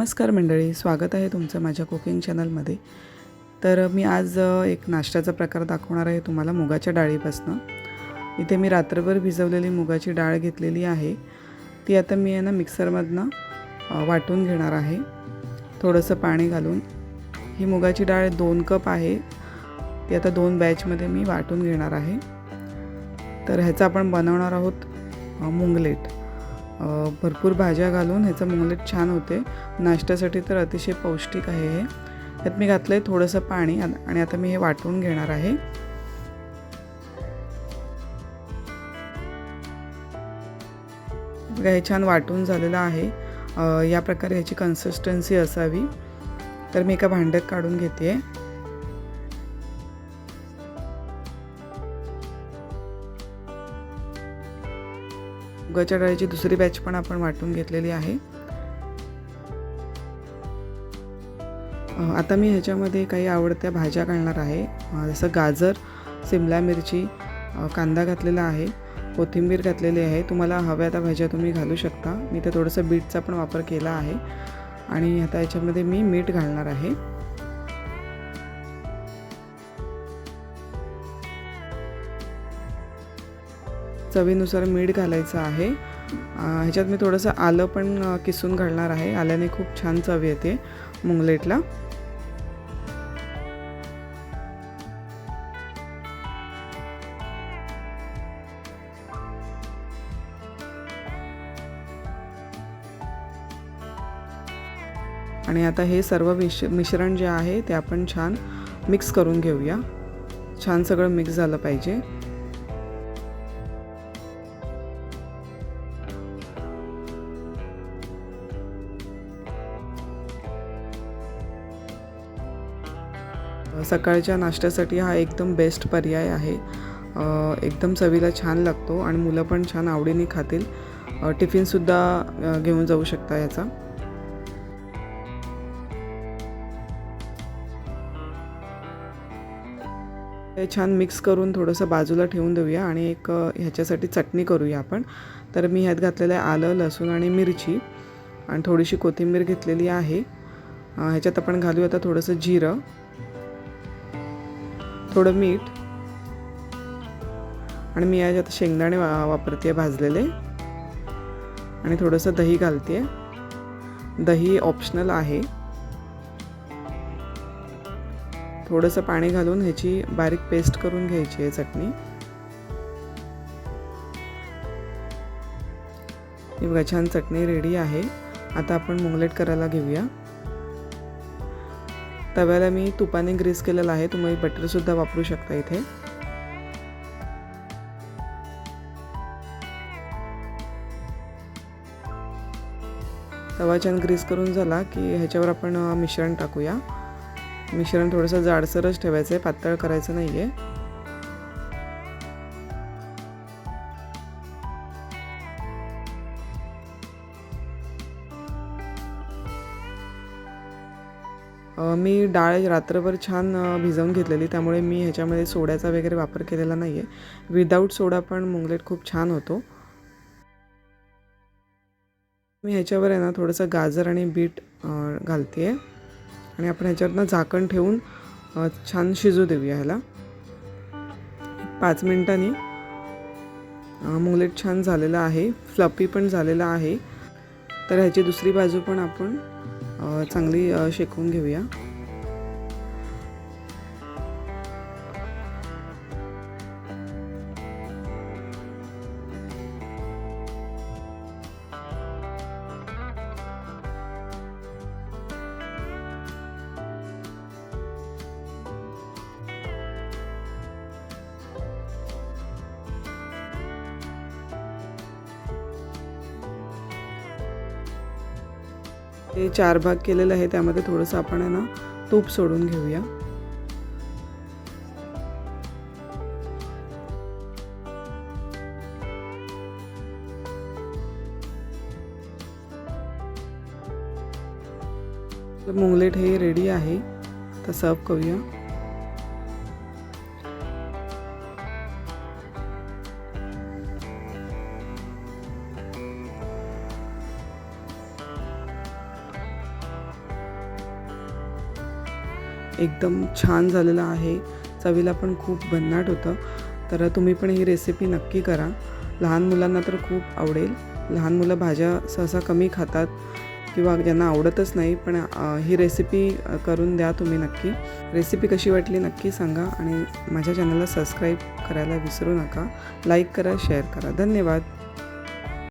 नमस्कार मंडळी स्वागत आहे तुमचं माझ्या कुकिंग चॅनलमध्ये. तर मी आज एक नाश्त्याचा प्रकार दाखवणार आहे तुम्हाला मुगाच्या डाळीपासनं. इथे मी रात्रभर भिजवलेली मुगाची डाळ घेतलेली आहे. ती आता मी आहे ना मिक्सरमधनं वाटून घेणार आहे. थोडंसं पाणी घालून. ही मुगाची डाळ दोन कप आहे. ती आता दोन बॅचमध्ये मी वाटून घेणार आहे. तर ह्याचं आपण बनवणार आहोत मुंगलेट. भरपूर भाज्या घालून ह्याचं मोमलेट छान होते. नाश्त्यासाठी तर अतिशय पौष्टिक आहे हे. त्यात मी घातलं आहे थोडंसं पाणी आणि आता मी हे वाटून घेणार आहे. बघा हे छान वाटून झालेलं आहे. या प्रकारे ह्याची कन्सिस्टन्सी असावी. तर मी एका भांड्यात काढून घेते आहे मुगाच्या डाळीची दुसरी बॅच पण आपण वाटून घेतलेली आहे. आता मी ह्याच्यामध्ये काही आवडत्या भाज्या घालणार आहे. जसं गाजर सिमला मिरची कांदा घातलेला आहे कोथिंबीर घातलेली आहे. तुम्हाला हव्या त्या भाज्या तुम्ही घालू शकता. मी ते थोडंसं बीटचा पण वापर केला आहे. आणि आता याच्यामध्ये मी मीठ घालणार आहे. चवीनुसार मीठ घालायचं आहे. ह्याच्यात मी थोडंसं आलं पण किसून घालणार आहे. आल्याने खूप छान चव येते मुंगलेटला. आणि आता हे सर्व मिश मिश्रण जे आहे ते आपण छान मिक्स करून घेऊया. छान सगळं मिक्स झालं पाहिजे. सकाळच्या नाश्त्यासाठी हा एकदम बेस्ट पर्याय आहे. एकदम चवीला छान लागतो आणि मुलं पण छान आवडीने खातील. टिफिनसुद्धा घेऊन जाऊ शकता याचा. हे छान मिक्स करून थोडंसं बाजूला ठेवून देऊया आणि एक ह्याच्यासाठी चटणी करूया आपण. तर मी ह्यात घातलेलं आहे आलं लसूण आणि मिरची. आणि थोडीशी कोथिंबीर घेतलेली आहे. ह्याच्यात आपण घालूया आता थोडंसं जिरं. थोडं मीठ. आणि मी आज आता शेंगदाणे वा वापरते भाजलेले. आणि थोडंसं दही घालते दही ऑप्शनल आहे. थोडंसं पाणी घालून ह्याची बारीक पेस्ट करून घ्यायची आहे चटणी. बघा छान चटणी रेडी आहे. आता आपण मुंगलेट करायला घेऊया. तव्याला मी तुपाने ग्रीस केलेला आहे. तुम्ही बटरसुद्धा वापरू शकता इथे. तवा छान ग्रीस करून झाला की ह्याच्यावर आपण मिश्रण टाकूया. मिश्रण थोडंसं जाडसरच ठेवायचं आहे पातळ करायचं नाही आहे मी डाळ रात्रभर छान भिजवून घेतलेली त्यामुळे मी ह्याच्यामध्ये सोड्याचा वगैरे वापर केलेला नाही आहे विदाऊट सोडा पण मुंगलेट खूप छान होतो. मी ह्याच्यावर आहे ना थोडंसं गाजर आणि बीट घालते आहे आणि आपण ह्याच्यावरनं झाकण ठेवून छान शिजू देऊया ह्याला. पाच मिनटांनी. मुंगलेट छान झालेलं आहे. फ्लपी पण झालेला आहे. तर ह्याची दुसरी बाजू पण आपण चांगली शेकवून घेऊया. ते चार भाग केलेलं आहे त्यामध्ये थोडंसं आपण आहे ना तूप सोडून घेऊया. मुंगलेट हे रेडी आहे. आता सर्व करूया. एकदम छान झालेलं आहे. चवीला पण खूप भन्नाट होतं. तर तुम्ही पण ही रेसिपी नक्की करा. लहान मुलांना तर खूप आवडेल. लहान मुलं भाज्या सहसा कमी खातात किंवा ज्यांना आवडतच नाही पण ही रेसिपी करून द्या तुम्ही नक्की. रेसिपी कशी वाटली नक्की सांगा आणि माझ्या चॅनलला सबस्क्राईब करायला विसरू नका. लाईक करा शेअर करा. धन्यवाद.